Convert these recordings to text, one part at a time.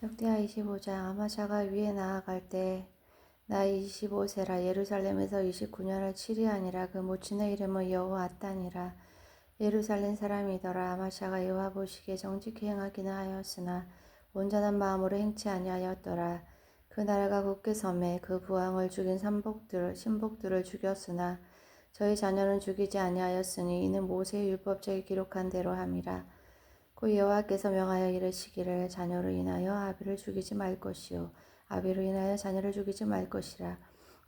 역대하 25장 아마샤가 위에 나아갈 때 나이 25세라 예루살렘에서 29년을 치리하니라. 그 모친의 이름은 여호아따니라. 예루살렘 사람이더라. 아마샤가 여호와 보시기에 정직히 행하기는 하였으나 온전한 마음으로 행치 아니하였더라. 그 나라가 굳게 섬에 그 부왕을 죽인 삼복들 신복들을 죽였으나 저희 자녀는 죽이지 아니하였으니 이는 모세의 율법책에 기록한 대로 함이라 그 여호와께서 명하여 이르시기를 자녀로 인하여 아비를 죽이지 말 것이요. 아비로 인하여 자녀를 죽이지 말 것이라.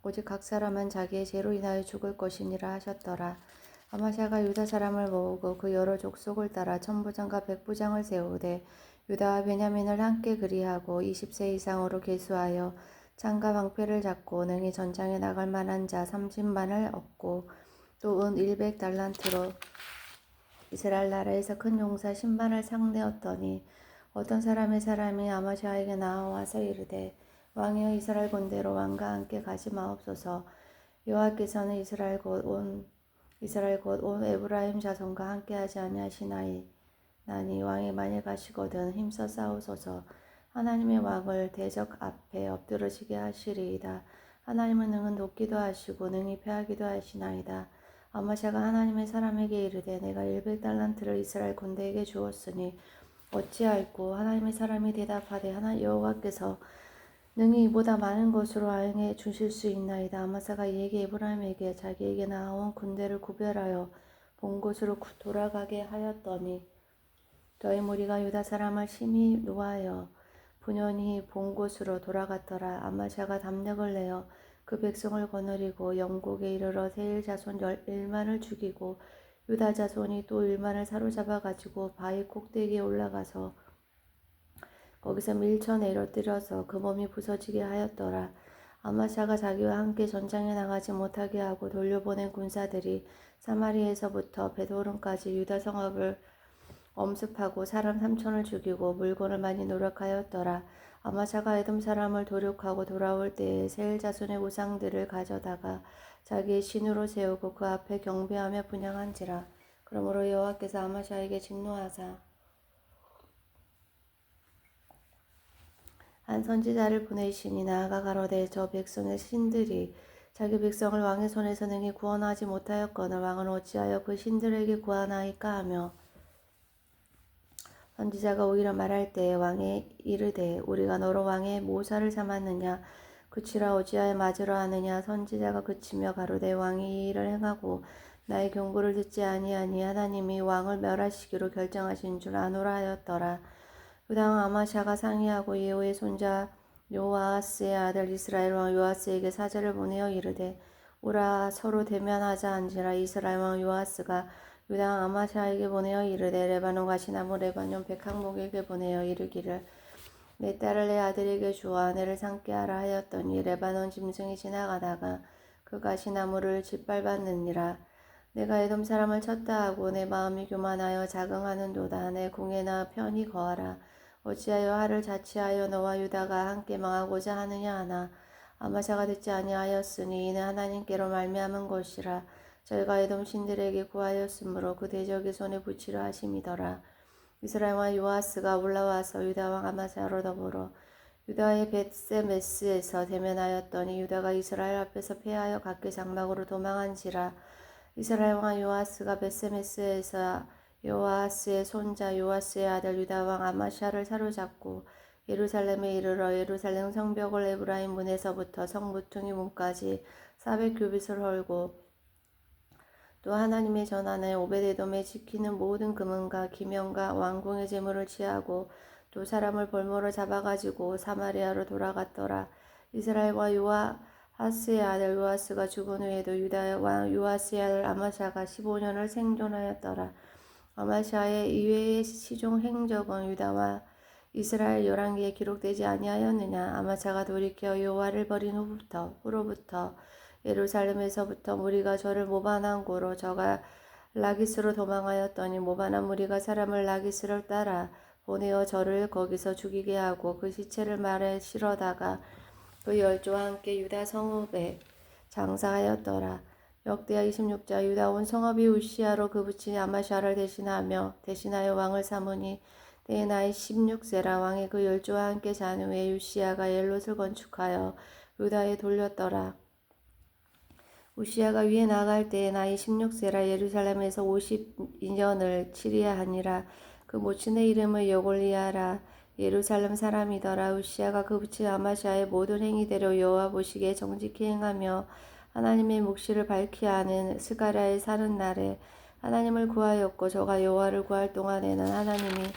오직 각 사람은 자기의 죄로 인하여 죽을 것이니라 하셨더라. 아마샤가 유다 사람을 모으고 그 여러 족속을 따라 천부장과 백부장을 세우되 유다와 베냐민을 함께 그리하고 20세 이상으로 계수하여 창과 방패를 잡고 능히 전장에 나갈 만한 자 30만을 얻고 또 은 100달란트로 이스라엘 나라에서 큰 용사 신반을 상내었더니 어떤 사람의 사람이 아마샤에게 나와서 이르되 왕이여 이스라엘 군대로 왕과 함께 가지 마옵소서. 여호와께서는 이스라엘 곧온 이스라엘 곧온 에브라임 자손과 함께 하지 아니하시나이. 나니 왕이 만일 가시거든 힘써 싸우소서. 하나님의 왕을 대적 앞에 엎드러지게 하시리이다. 하나님은 능은 돕기도 하시고 능히 패하기도 하시나이다 아마샤가 하나님의 사람에게 이르되 내가 100달란트를 이스라엘 군대에게 주었으니 어찌할꼬 하나님의 사람이 대답하되 하나 여호와께서 능히 이보다 많은 것으로 아행해 주실 수 있나이다. 아마사가 이에게 에브라임에게 자기에게 나온 군대를 구별하여 본 곳으로 돌아가게 하였더니 저희 무리가 유다 사람을 심히 노하여 분연히 본 곳으로 돌아갔더라. 아마샤가 담력을 내어 그 백성을 거느리고 영국에 이르러 세일 자손 열일만을 죽이고 유다 자손이 또 일만을 사로잡아 가지고 바위 꼭대기에 올라가서 거기서 밀쳐 내려뜨려서 그 몸이 부서지게 하였더라. 아마샤가 자기와 함께 전장에 나가지 못하게 하고 돌려보낸 군사들이 사마리에서부터 베도론까지 유다 성읍을 엄습하고 사람 삼천을 죽이고 물건을 많이 노력하였더라. 아마샤가 에돔 사람을 도륙하고 돌아올 때에 세일 자손의 우상들을 가져다가 자기의 신으로 세우고 그 앞에 경배하며 분양한지라. 그러므로 여호와께서 아마샤에게 진노하사 한 선지자를 보내시니 나아가 가로되 저 백성의 신들이 자기 백성을 왕의 손에서 능히 구원하지 못하였거늘 왕은 어찌하여 그 신들에게 구하나이까 하며 선지자가 오히려 말할 때에 왕에 이르되 우리가 너로 왕의 모사를 삼았느냐? 그치라 어찌하여 맞으러 하느냐? 선지자가 그치며 가로되 왕이 이 일을 행하고 나의 경고를 듣지 아니하니 하나님이 왕을 멸하시기로 결정하신 줄 아노라 하였더라. 유다왕 아마샤가 상의하고 예후의 손자 요아스의 아들 이스라엘 왕 요아스에게 사절을 보내어 이르되 오라 서로 대면하자 한지라 이스라엘 왕 요아스가 유다왕 아마샤에게 보내어 이르되 레바논 가시나무 레바논 백항목에게 보내어 이르기를 내 딸을 내 아들에게 주어 아내를 삼게 하라 하였더니 레바논 짐승이 지나가다가 그 가시나무를 짓밟았느니라. 내가 에돔 사람을 쳤다 하고 내 마음이 교만하여 자긍하는도다. 내 궁에나 편히 거하라. 어찌하여 하를 자치하여 너와 유다가 함께 망하고자 하느냐 하나 아마샤가 듣지 아니하였으니 이는 하나님께로 말미암은 것이라 저희가 에돔 신들에게 구하였으므로 그 대적의 손에 붙이려 하심이더라. 이스라엘 왕 요아스가 올라와서 유다 왕 아마샤로 더불어 유다의 벳세메스에서 대면하였더니 유다가 이스라엘 앞에서 패하여 각기 장막으로 도망한지라 이스라엘 왕 요아스가 벳세메스에서 요아스의 손자 요아스의 아들 유다 왕 아마샤를 사로잡고 예루살렘에 이르러 예루살렘 성벽을 에브라임 문에서부터 성 무퉁이 문까지 400규빗을 헐고 또 하나님의 전안에 오베데돔에 지키는 모든 금은과 기명과 왕궁의 재물을 취하고 또 사람을 볼모로 잡아가지고 사마리아로 돌아갔더라. 이스라엘과 요아 하스의 아들 요아스가 죽은 후에도 유다 왕 요아스의 아들 아마샤가 15년을 생존하였더라. 아마샤의 이외의 시종 행적은 유다와 이스라엘 열왕기에 기록되지 아니하였느냐 아마샤가 돌이켜 요아를 버린 후부터 후로부터 예루살렘에서부터 무리가 저를 모반한 고로 저가 라기스로 도망하였더니 모반한 무리가 사람을 라기스를 따라 보내어 저를 거기서 죽이게 하고 그 시체를 말에 실어다가 그 열조와 함께 유다 성읍에 장사하였더라. 역대하 26자 유다 온 성읍이 우시아로 그 부친 아마샤를 대신하며 대신하여 왕을 삼으니 때에 나이 16세라 왕의 그 열조와 함께 잔 후에 유시아가 엘롯을 건축하여 유다에 돌렸더라. 우시아가 위에 나갈 때에 나이 16세라 예루살렘에서 52년을 치리야 하니라. 그 모친의 이름을 여골리아라. 예루살렘 사람이더라. 우시아가 그 부친 아마샤의 모든 행위대로 여호와 보시기에 정직히 행하며 하나님의 묵시를 밝히 하는 스가랴에 사는 날에 하나님을 구하였고 저가 여호와를 구할 동안에는 하나님이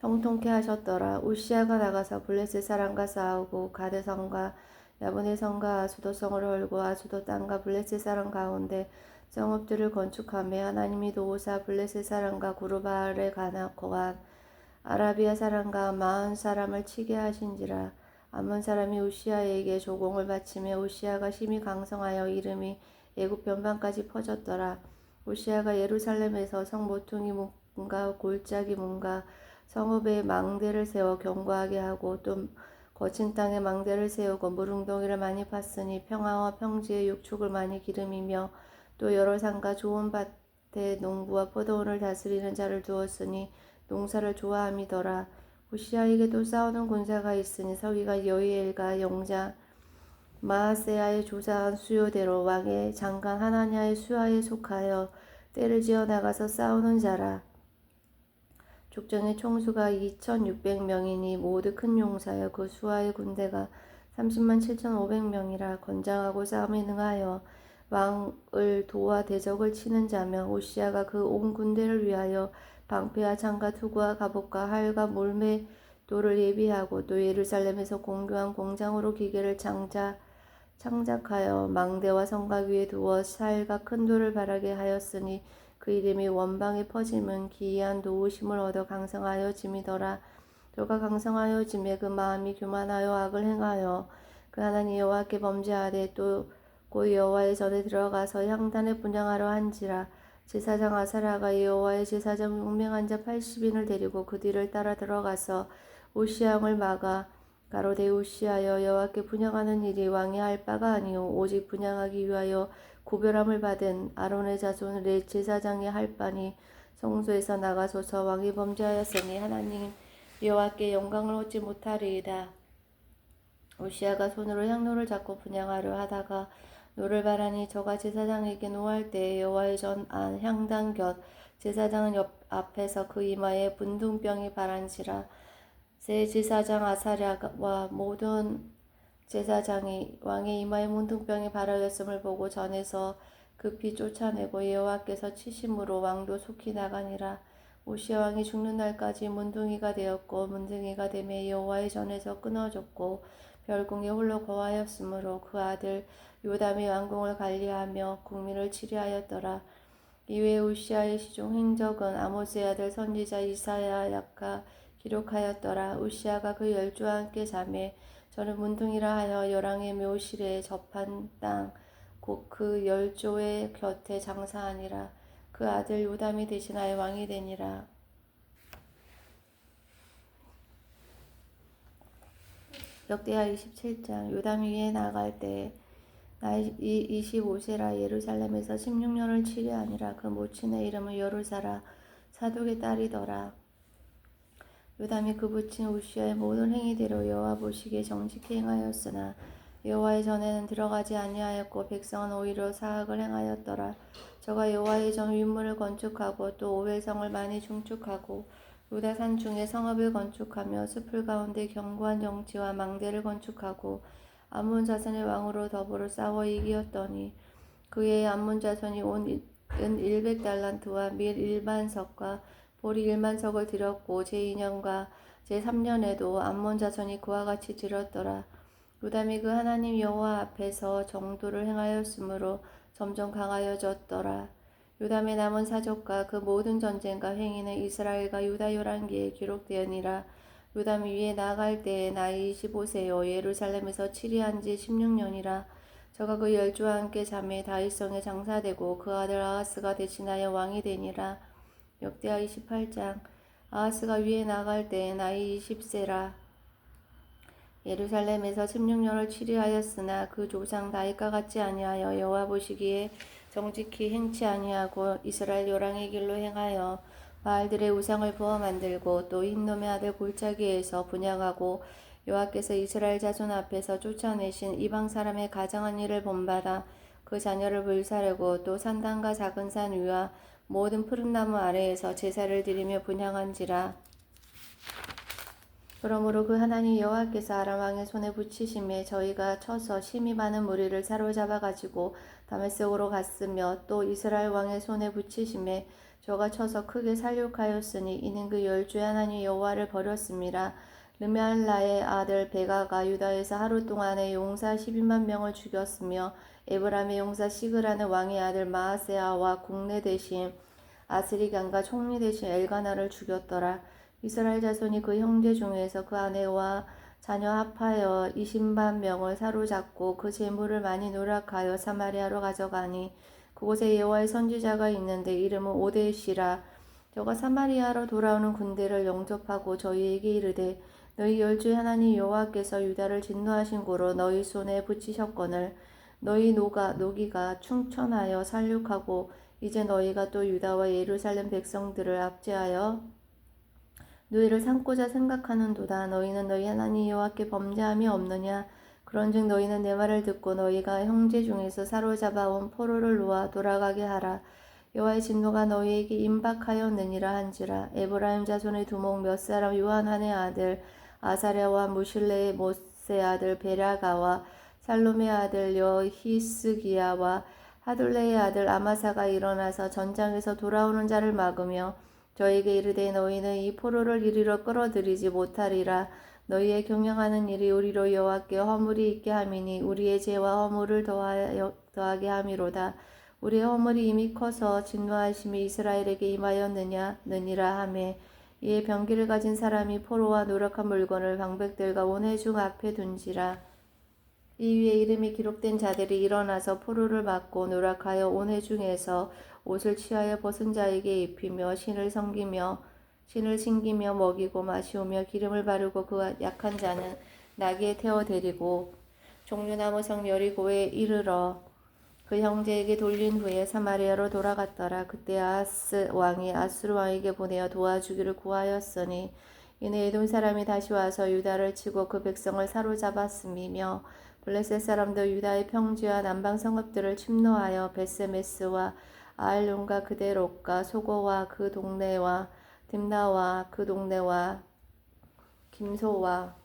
형통케 하셨더라. 우시아가 나가서 블레셋 사람과 싸우고 가드성과 야분의 성과 아수도성을 헐고 아수도 땅과 블레셋 사람 가운데 성읍들을 건축하며 하나님이 도우사 블레셋 사람과 구르바알에 가나코한 아라비아 사람과 마흔 사람을 치게 하신지라. 암몬 사람이 우시아에게 조공을 바치며 우시아가 심히 강성하여 이름이 애굽 변방까지 퍼졌더라. 우시아가 예루살렘에서 성 모퉁이 문과 골짜기 문과 성읍에 망대를 세워 경고하게 하고 또 거친 땅에 망대를 세우고 무릉덩이를 많이 팠으니 평화와 평지에 육축을 많이 기름이며 또 여러 산과 좋은 밭에 농부와 포도원을 다스리는 자를 두었으니 농사를 좋아함이더라. 우시아에게도 싸우는 군사가 있으니 서기가 여이엘과 영장 마하세아의 조사한 수요대로 왕의 장관 하나냐의 수하에 속하여 때를 지어 나가서 싸우는 자라. 족정의 총수가 2,600명이니 모두 큰 용사여 그 수하의 군대가 30만 7,500명이라 건장하고 싸움에 능하여 왕을 도와 대적을 치는 자며 오시아가 그 온 군대를 위하여 방패와 창과 투구와 갑옷과 활과 몰매 돌을 예비하고 또 예루살렘에서 공교한 공장으로 기계를 창작 창작하여 망대와 성곽 위에 두어 살과 큰 돌을 바라게 하였으니 그 이름이 원방에 퍼짐은 기이한 도우심을 얻어 강성하여 짐이더라. 저가 강성하여 짐에 그 마음이 교만하여 악을 행하여 그 하나님 여호와께 범죄하되 또 곧 여호와의 전에 들어가서 향단에 분양하려 한지라 제사장 아사라가 여호와의 제사장 용맹한 자 80인을 데리고 그 뒤를 따라 들어가서 오시앙을 막아 가로대 우시하여 여호와께 분양하는 일이 왕이 할 바가 아니요 오직 분양하기 위하여 구별함을 받은 아론의 자손 렛 제사장이 할 바니 성소에서 나가소서 왕이 범죄하였으니 하나님 여호와께 영광을 얻지 못하리이다. 우시아가 손으로 향로를 잡고 분양하려 하다가 노를 바라니 저가 제사장에게 노할 때 여호와의 전 안 향단 곁 제사장은 옆 앞에서 그 이마에 분둥병이 바란지라 세 제사장 아사랴와 모든 제사장이 왕의 이마에 문둥병이 바라였음을 보고 전에서 급히 쫓아내고 여호와께서 치심으로 왕도 속히 나가니라 오시아 왕이 죽는 날까지 문둥이가 되었고 문둥이가 되매 여호와의 전에서 끊어졌고 별궁에 홀로 거하였으므로 그 아들 요담이 왕궁을 관리하며 국민을 치리하였더라. 이외에 우시아의 시종 행적은 아모스의 아들 선지자 이사야 약가 기록하였더라. 우시아가 그 열주와 함께 자매 저는 문둥이라 하여 열왕의 묘실에 접한 땅 곧 그 열조의 곁에 장사하니라. 그 아들 요담이 대신하여 왕이 되니라. 역대하 27장 요담이 위에 나갈 때 나이 25세라 예루살렘에서 16년을 치려 아니라 그 모친의 이름은 여루사라 사독의 딸이더라. 요담이 그 부친 우시아의 모든 행위대로 여호와 보시기에 정직히 행하였으나 여호와의 전에는 들어가지 아니하였고 백성은 오히려 사악을 행하였더라. 저가 여호와의 전 윗문을 건축하고 또 오벨성을 많이 중축하고 유다 산 중에 성읍을 건축하며 숲을 가운데 견고한 영지와 망대를 건축하고 암몬 자손의 왕으로 더불어 싸워 이기었더니 그의 암몬 자손이 온은 100달란트와 밀 1만석과 보리 1만 석을 드렸고 제2년과 제3년에도 암몬 자손이 그와 같이 드렸더라. 요담이 그 하나님 여호와 앞에서 정도를 행하였으므로 점점 강하여졌더라. 요담의 남은 사족과 그 모든 전쟁과 행위는 이스라엘과 유다 열왕기에 기록되었니라. 요담이 위에 나갈 때에 나이 25세요 예루살렘에서 치리한 지 16년이라. 저가 그 열주와 함께 잠에 다윗성에 장사되고 그 아들 아하스가 대신하여 왕이 되니라. 역대하 28장 아하스가 위에 나갈 때에 나이 20세라. 예루살렘에서 16년을 치리하였으나 그 조상 다윗과 같지 아니하여 여호와 보시기에 정직히 행치 아니하고 이스라엘 요랑의 길로 행하여 마을들의 우상을 부어 만들고 또 흰놈의 아들 골짜기에서 분양하고 여호와께서 이스라엘 자손 앞에서 쫓아내신 이방 사람의 가장한 일을 본받아 그 자녀를 불사르고 또 산단과 작은 산 위와 모든 푸른 나무 아래에서 제사를 드리며 분향한지라 그러므로 그 하나님 여호와께서 아람 왕의 손에 붙이심에 저희가 쳐서 심히 많은 무리를 사로잡아 가지고 다메섹으로 갔으며 또 이스라엘 왕의 손에 붙이심에 저가 쳐서 크게 살육하였으니 이는 그 열주의 하나님 여호와를 버렸습니다. 르멜라의 아들 베가가 유다에서 하루 동안에 용사 12만 명을 죽였으며 에브람의 용사 시그라는 왕의 아들 마아세아와 국내 대신 아스리간과 총리 대신 엘가나를 죽였더라. 이스라엘 자손이 그 형제 중에서 그 아내와 자녀 합하여 20만 명을 사로잡고 그 재물을 많이 누락하여 사마리아로 가져가니 그곳에 여호와의 선지자가 있는데 이름은 오데시라 저가 사마리아로 돌아오는 군대를 영접하고 저희에게 이르되 너희 열주의 하나님 여호와께서 유다를 진노하신 고로 너희 손에 붙이셨거늘 너희 노가 노기가 충천하여 살육하고 이제 너희가 또 유다와 예루살렘 백성들을 압제하여 너희를 삼고자 생각하는도다. 너희는 너희 하나님 여호와께 범죄함이 없느냐? 그런즉 너희는 내 말을 듣고 너희가 형제 중에서 사로잡아 온 포로를 놓아 돌아가게 하라. 여호와의 진노가 너희에게 임박하였느니라 한지라. 에브라임 자손의 두목 몇 사람 요한한의 아들 아사랴와 무실레의 모세 아들 베라가와 살롬의 아들 여 히스기야와 하둘레의 아들 아마사가 일어나서 전장에서 돌아오는 자를 막으며 저에게 이르되 너희는 이 포로를 이리로 끌어들이지 못하리라. 너희의 경영하는 일이 우리로 여호와께 허물이 있게 함이니 우리의 죄와 허물을 더하여, 더하게 함이로다. 우리의 허물이 이미 커서 진노하심이 이스라엘에게 임하였느냐 느니라 하매 이에 병기를 가진 사람이 포로와 노력한 물건을 방백들과 온회중 앞에 둔지라. 이 위에 이름이 기록된 자들이 일어나서 포로를 맞고 노력하여 온회중에서 옷을 취하여 벗은 자에게 입히며 신을 섬기며 신을 챙기며 먹이고 마시오며 기름을 바르고 그 약한 자는 나귀에 태워 데리고 종류나무 성 여리고에 이르러 그 형제에게 돌린 후에 사마리아로 돌아갔더라. 그때 아하스 왕이 아수르 왕에게 보내어 도와주기를 구하였으니 이는 에돔 사람이 다시 와서 유다를 치고 그 백성을 사로잡았음이며 블레셋 사람도 유다의 평지와 남방 성읍들을 침노하여 베세메스와 아알론과 그대롯과 소고와 그 동네와 딥나와 그 동네와 김소와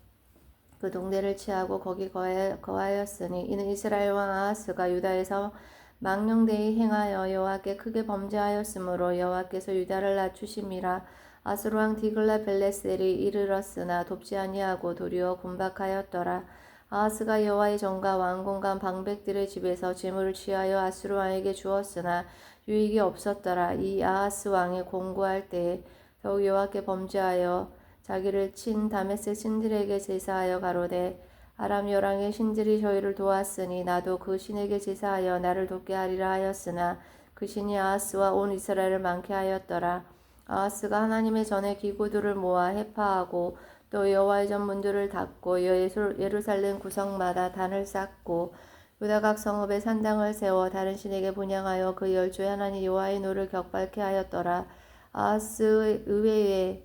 그 동네를 취하고 거기 거하였으니 이는 이스라엘 왕 아하스가 유다에서 망령되이 행하여 여호와께 크게 범죄하였으므로 여호와께서 유다를 낮추심이라 아스루 왕 디글라 벨레셀이 이르렀으나 돕지 아니하고 도리어 군박하였더라. 아하스가 여호와의 전과 왕궁과 방백들의 집에서 재물을 취하여 아스루 왕에게 주었으나 유익이 없었더라. 이 아하스 왕이 공고할 때에 더욱 여호와께 범죄하여 자기를 친 다메섹 신들에게 제사하여 가로되 아람 여랑의 신들이 저희를 도왔으니 나도 그 신에게 제사하여 나를 돕게 하리라 하였으나 그 신이 아하스와 온 이스라엘을 많게 하였더라. 아하스가 하나님의 전에 기구들을 모아 해파하고 또 여호와의 전 문들을 닫고 예루살렘 구성마다 단을 쌓고 유다 각 성읍에 산당을 세워 다른 신에게 분양하여 그 열주의 하나님 여호와의 노를 격발케 하였더라. 아하스 의외에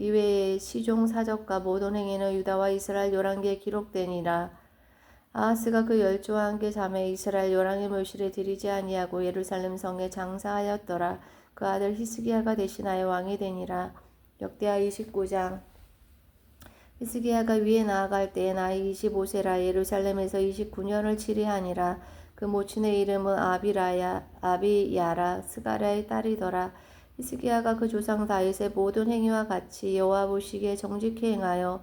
이외에 시종 사적과 모든 행위는 유다와 이스라엘 열왕기에 기록되니라. 아하스가 그 열조와 함께 잠에 이스라엘 열왕의 묘실에 들이지 아니하고 예루살렘 성에 장사하였더라. 그 아들 히스기야가 대신하여 왕이 되니라. 역대하 29장 히스기야가 위에 나아갈 때에 나이 25세라 예루살렘에서 29년을 치리하니라. 그 모친의 이름은 아비라야 아비야라 스가랴의 딸이더라. 히스기야가 그 조상 다윗의 모든 행위와 같이 여호와 보시기에 정직히 행하여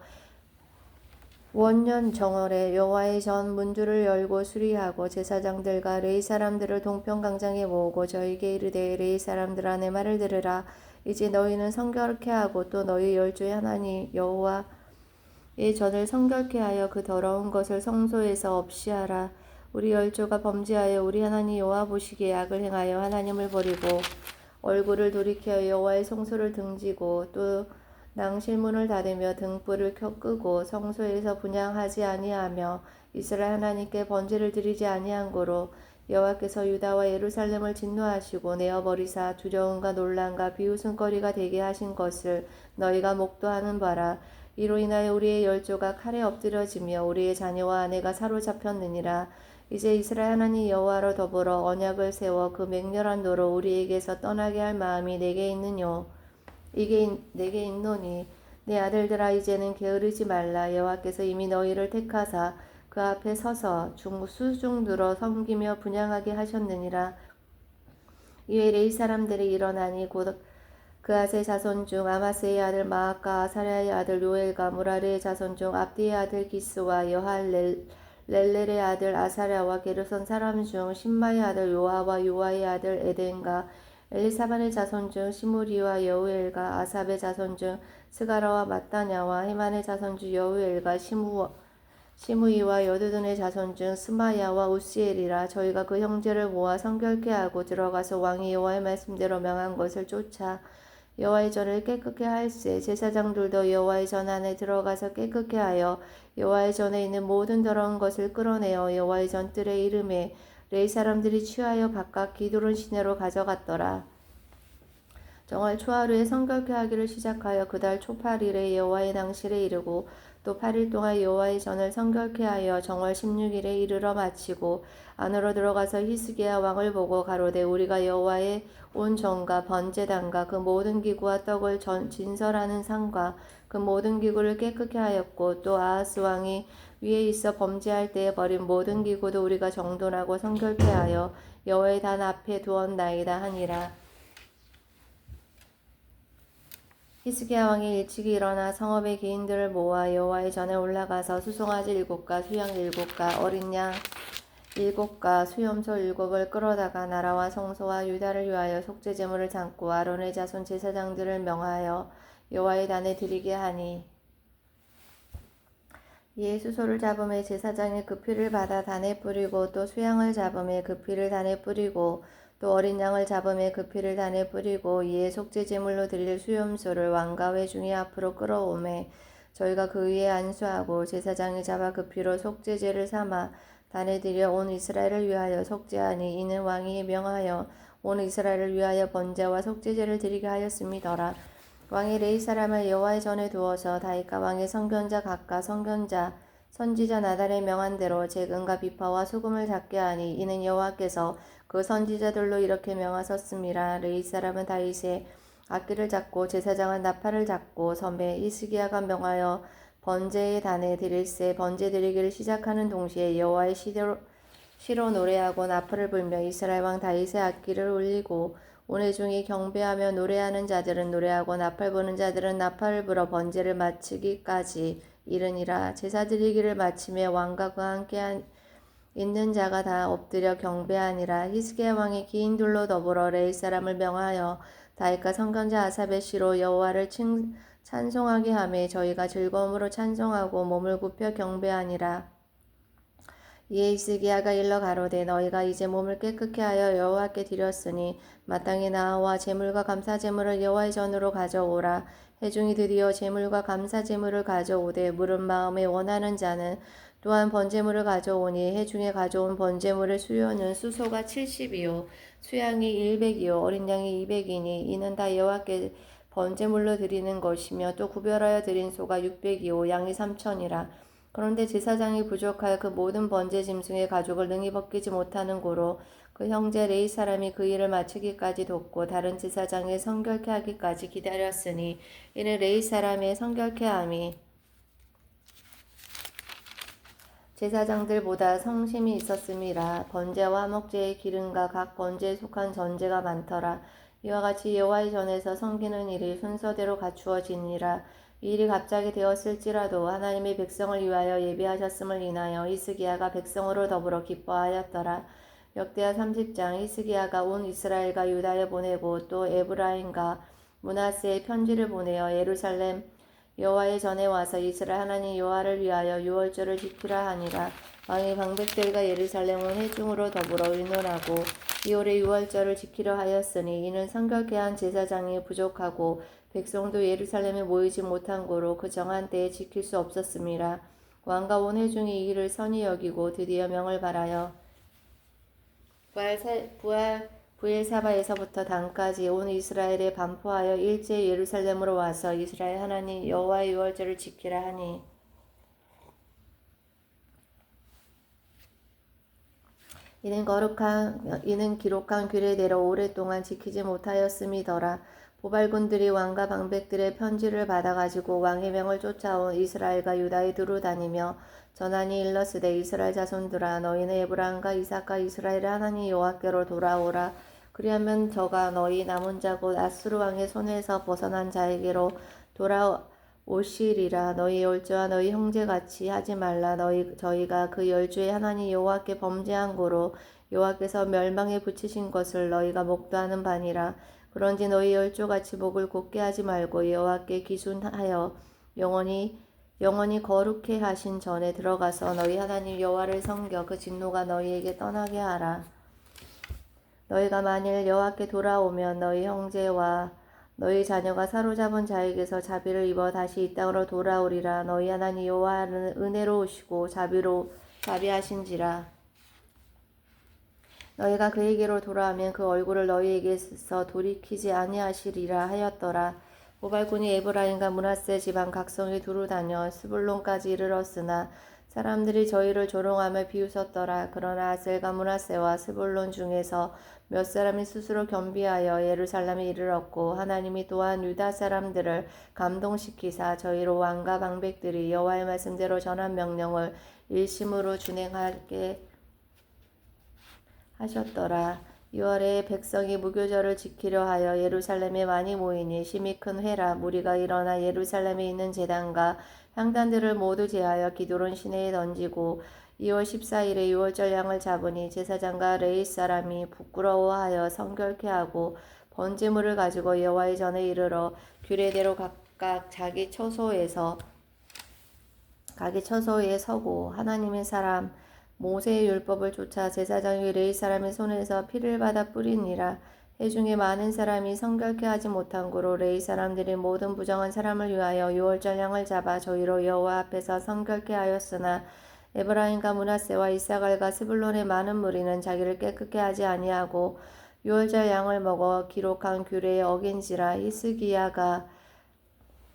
원년 정월에 여호와의 전 문들을 열고 수리하고 제사장들과 레이 사람들을 동평 광장에 모으고 저에게 이르되 레이 사람들아 내 말을 들으라. 이제 너희는 성결케 하고 또 너희 열주의 하나님 여호와의 전을 성결케 하여 그 더러운 것을 성소에서 없이 하라. 우리 열조가 범죄하여 우리 하나님 여호와 보시기에 악을 행하여 하나님을 버리고 얼굴을 돌이켜 여호와의 성소를 등지고 또 낭실문을 닫으며 등불을 켜 끄고 성소에서 분양하지 아니하며 이스라엘 하나님께 번제를 드리지 아니한 고로 여호와께서 유다와 예루살렘을 진노하시고 내어 버리사 두려움과 논란과 비웃음거리가 되게 하신 것을 너희가 목도하는 바라. 이로 인하여 우리의 열조가 칼에 엎드려지며 우리의 자녀와 아내가 사로잡혔느니라 이제 이스라엘 하나님 여호와로 더불어 언약을 세워 그 맹렬한 도로 우리에게서 떠나게 할 마음이 내게 있느뇨? 이게 있- 내게 있노니 내 아들들아 이제는 게으르지 말라. 여호와께서 이미 너희를 택하사 그 앞에 서서 중 수중 들어 섬기며 분양하게 하셨느니라. 이에 레이 사람들이 일어나니 곧 그아세 자손 중 아마스의 아들 마아카 아사랴의 아들 요엘과 무라르의 자손 중 압디의 아들 기스와 여할 렐- 렐렐의 아들 아사랴와 게르선 사람 중 신마의 아들 요아와 요아의 아들 에덴과 엘리사반의 자손 중 시무리와 여우엘과 아삽의 자손 중 스가라와 마따냐와 헤만의 자손 중 여우엘과 시무 시무이와 여두둔의 자손 중 스마야와 우시엘이라 저희가 그 형제를 모아 성결케 하고 들어가서 왕이 여호와의 말씀대로 명한 것을 쫓아 여호와의 전을 깨끗게 할세 제사장들도 여호와의 전 안에 들어가서 깨끗게 하여 여호와의 전에 있는 모든 더러운 것을 끌어내어 여호와의 전뜰의 이름에 레이 사람들이 취하여 각각 기드론 시내로 가져갔더라. 정월 초하루에 성결케 하기를 시작하여 그달 초팔일에 여호와의 낭실에 이르고 또 8일 동안 여호와의 전을 성결케 하여 정월 16일에 이르러 마치고 안으로 들어가서 히스기야 왕을 보고 가로되 우리가 여호와의 온 전과 번제단과 그 모든 기구와 떡을 전, 진설하는 상과 그 모든 기구를 깨끗게 하였고 또 아하스 왕이 위에 있어 범죄할 때에 버린 모든 기구도 우리가 정돈하고 성결케 하여 여호와의 단 앞에 두었나이다 하니라. 히스기야 왕이 일찍이 일어나 성읍의 개인들을 모아 여호와의 전에 올라가서 수송아지 일곱과 수양 일곱과 어린 양 일곱과 수염소 일곱을 끌어다가 나라와 성소와 유다를 위하여 속죄 제물을 담고 아론의 자손 제사장들을 명하여 여호와의 단에 드리게 하니. 이에 수소를 잡음에 제사장이 그 피를 받아 단에 뿌리고 또 수양을 잡음에 그 피를 단에 뿌리고 또 어린 양을 잡음에 그 피를 단에 뿌리고 이에 속죄 제물로 드릴 수염소를 왕과 회중이 앞으로 끌어오매 저희가 그 위에 안수하고 제사장이 잡아 그 피로 속죄제를 삼아 단에 들여 온 이스라엘을 위하여 속죄하니 이는 왕이 명하여 온 이스라엘을 위하여 번제와 속죄제를 드리게 하였음이더라. 왕이 레이 사람을 여호와의 전에 두어서 다윗과 왕의 선견자 각과 선견자 선지자 나단의 명한 대로 재근과 비파와 소금을 잡게 하니 이는 여호와께서 그 선지자들로 이렇게 명하셨음이라 레이 사람은 다윗의 악기를 잡고 제사장은 나팔을 잡고 선배 이스기야가 명하여 번제의 단에 드릴새 번제 드리기를 시작하는 동시에 여호와의 시로, 시로 노래하고 나팔을 불며 이스라엘 왕 다윗의 악기를 울리고 온회 중이 경배하며 노래하는 자들은 노래하고 나팔 부는 자들은 나팔을 불어 번제를 마치기까지 이르니라. 제사 드리기를 마치며 왕과 그와 함께 한 있는 자가 다 엎드려 경배하니라. 히스기야 왕이 기인들로 더불어 레이 사람을 명하여 다윗과 선견자 아삽의 시로 여호와를 칭 찬송하게 하매 저희가 즐거움으로 찬송하고 몸을 굽혀 경배하니라. 이에 이스기야가 일러 가로되 너희가 이제 몸을 깨끗게 하여 여호와께 드렸으니 마땅히 나와 제물과 감사 제물을 여호와의 전으로 가져오라. 해중이 드디어 제물과 감사 제물을 가져오되 물은 마음에 원하는 자는 또한 번제물을 가져오니 해중에 가져온 번제물의 수요는 수소가 70이요. 수양이 100이요. 어린 양이 200이니 이는 다 여호와께 번제물로 드리는 것이며 또 구별하여 드린 소가 600이요. 양이 3천이라. 그런데 제사장이 부족하여 그 모든 번제 짐승의 가죽을 능히 벗기지 못하는 고로 그 형제 레이 사람이 그 일을 마치기까지 돕고 다른 제사장의 성결케 하기까지 기다렸으니 이는 레이 사람의 성결케 함이 제사장들보다 성심이 있었음이라 번제와 화목제의 기름과 각 번제에 속한 전제가 많더라 이와 같이 여호와의 전에서 섬기는 일이 순서대로 갖추어지니라 이 일이 갑자기 되었을지라도 하나님의 백성을 위하여 예비하셨음을 인하여 이스기야가 백성으로 더불어 기뻐하였더라. 역대하 30장 이스기야가 온 이스라엘과 유다에 보내고 또 에브라임과 문하세에 편지를 보내어 예루살렘 여호와의 전에 와서 이스라엘 하나님 여호와를 위하여 유월절을 지키라 하니라. 왕이 방백들과 예루살렘 온 회중으로 더불어 의논하고 이월의 유월절을 지키려 하였으니 이는 성결케 한 제사장이 부족하고 백성도 예루살렘에 모이지 못한 고로 그 정한 때에 지킬 수 없었음이라. 왕과 온 회중이 이 일을 선히 여기고 드디어 명을 발하여 부활 부활 부엘사바에서부터 단까지 온 이스라엘에 반포하여 일제 예루살렘으로 와서 이스라엘 하나님 여호와의 유월절을 지키라 하니 이는 거룩한 이는 기록한 규례대로 오랫동안 지키지 못하였음이더라. 보발군들이 왕과 방백들의 편지를 받아가지고 왕의 명을 쫓아온 이스라엘과 유다에 두루 다니며 전하니 일러스되 이스라엘 자손들아 너희는 에브라임과 이삭과 이스라엘의 하나님 여호와께로 돌아오라. 그리하면 저가 너희 남은 자 곧 아수르 왕의 손에서 벗어난 자에게로 돌아오시리라. 너희 열조와 너희 형제같이 하지 말라. 너희 저희가 그 열조의 하나님 여호와께 범죄한 고로 여호와께서 멸망에 붙이신 것을 너희가 목도하는 바니라. 그런지 너희 열조같이 목을 곧게 하지 말고 여호와께 기순하여 영원히 영원히 거룩해 하신 전에 들어가서 너희 하나님 여호와를 섬겨 그 진노가 너희에게 떠나게 하라. 너희가 만일 여호와께 돌아오면 너희 형제와 너희 자녀가 사로잡은 자에게서 자비를 입어 다시 이 땅으로 돌아오리라. 너희 하나님 여호와는 은혜로우시고 자비로 자비하신지라. 너희가 그에게로 돌아오면 그 얼굴을 너희에게서 돌이키지 아니하시리라 하였더라. 모발군이 에브라임과 문하세 지방 각성에 두루 다녀 스불론까지 이르렀으나 사람들이 저희를 조롱하며 비웃었더라. 그러나 아셀과 문하세와 스불론 중에서 몇 사람이 스스로 겸비하여 예루살렘에 이르렀고 하나님이 또한 유다 사람들을 감동시키사 저희로 왕과 방백들이 여호와의 말씀대로 전한 명령을 일심으로 준행하게 하셨더라. 6월에 백성이 무교절을 지키려 하여 예루살렘에 많이 모이니 심히 큰 회라 무리가 일어나 예루살렘에 있는 제단과 향단들을 모두 제하여 기도론 시내에 던지고 2월 14일에 6월절 양을 잡으니 제사장과 레이 사람이 부끄러워하여 성결케 하고 번제물을 가지고 여호와의 전에 이르러 규례대로 각각 자기 처소에서 자기 처소에 서고 하나님의 사람 모세의 율법을 쫓아 제사장이 레이 사람의 손에서 피를 받아 뿌리니라. 해중에 많은 사람이 성결케 하지 못한 고로 레이 사람들이 모든 부정한 사람을 위하여 유월절 양을 잡아 저희로 여호와 앞에서 성결케 하였으나 에브라임과 문하세와 이사갈과 스불론의 많은 무리는 자기를 깨끗게 하지 아니하고 유월절 양을 먹어 기록한 규례에 어긴지라 히스기야가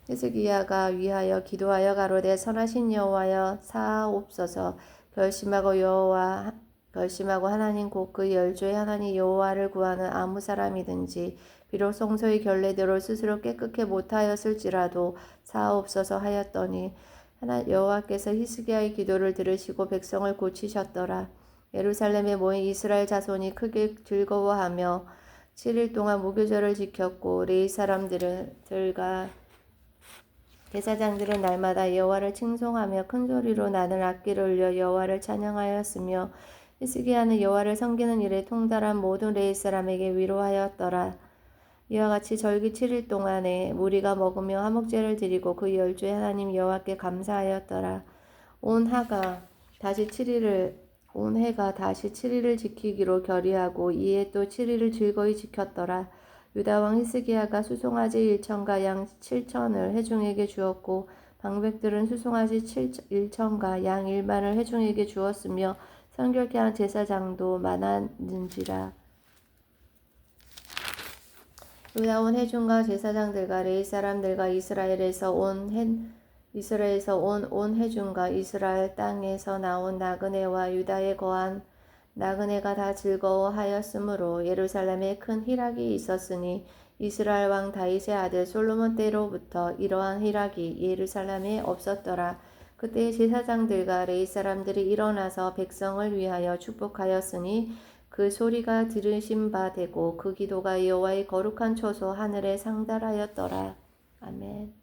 히스기야가 위하여 기도하여 가로되 선하신 여호와여 사옵소서 결심하고 여호와 결심하고 하나님 곧 그 열조의 하나님 여호와를 구하는 아무 사람이든지 비록 성소의 결례대로 스스로 깨끗게 못하였을지라도 사옵소서 하였더니 하나 여호와께서 히스기야의 기도를 들으시고 백성을 고치셨더라. 예루살렘에 모인 이스라엘 자손이 크게 즐거워하며 7일 동안 무교절을 지켰고 레이 사람들과 제사장들은 날마다 여호와를 칭송하며 큰 소리로 나는 악기를 울려 여호와를 찬양하였으며 히스기야는 여호와를 섬기는 일에 통달한 모든 레이 사람에게 위로하였더라. 이와 같이 절기 7일 동안에 무리가 먹으며 화목제를 드리고 그 열주의 하나님 여호와께 감사하였더라. 온 하가 다시 7일을 온 해가 다시 7일을 지키기로 결의하고 이에 또 7일을 즐거이 지켰더라. 유다 왕 히스기야가 수송아지 1천과 양 7천을 해중에게 주었고 방백들은 수송아지 1천과 양 1만을 해중에게 주었으며 성결케 한 제사장도 많았는지라. 유다 온 해중과 제사장들과 레이 사람들과 이스라엘에서 온 헨, 이스라엘에서 온 온 해중과 이스라엘 땅에서 나온 나그네와 유다에 거한 나그네가 다 즐거워하였으므로 예루살렘에 큰 희락이 있었으니 이스라엘 왕 다윗의 아들 솔로몬 때로부터 이러한 희락이 예루살렘에 없었더라. 그때 제사장들과 레이 사람들이 일어나서 백성을 위하여 축복하였으니 그 소리가 들으신 바 되고 그 기도가 여호와의 거룩한 초소 하늘에 상달하였더라. 아멘.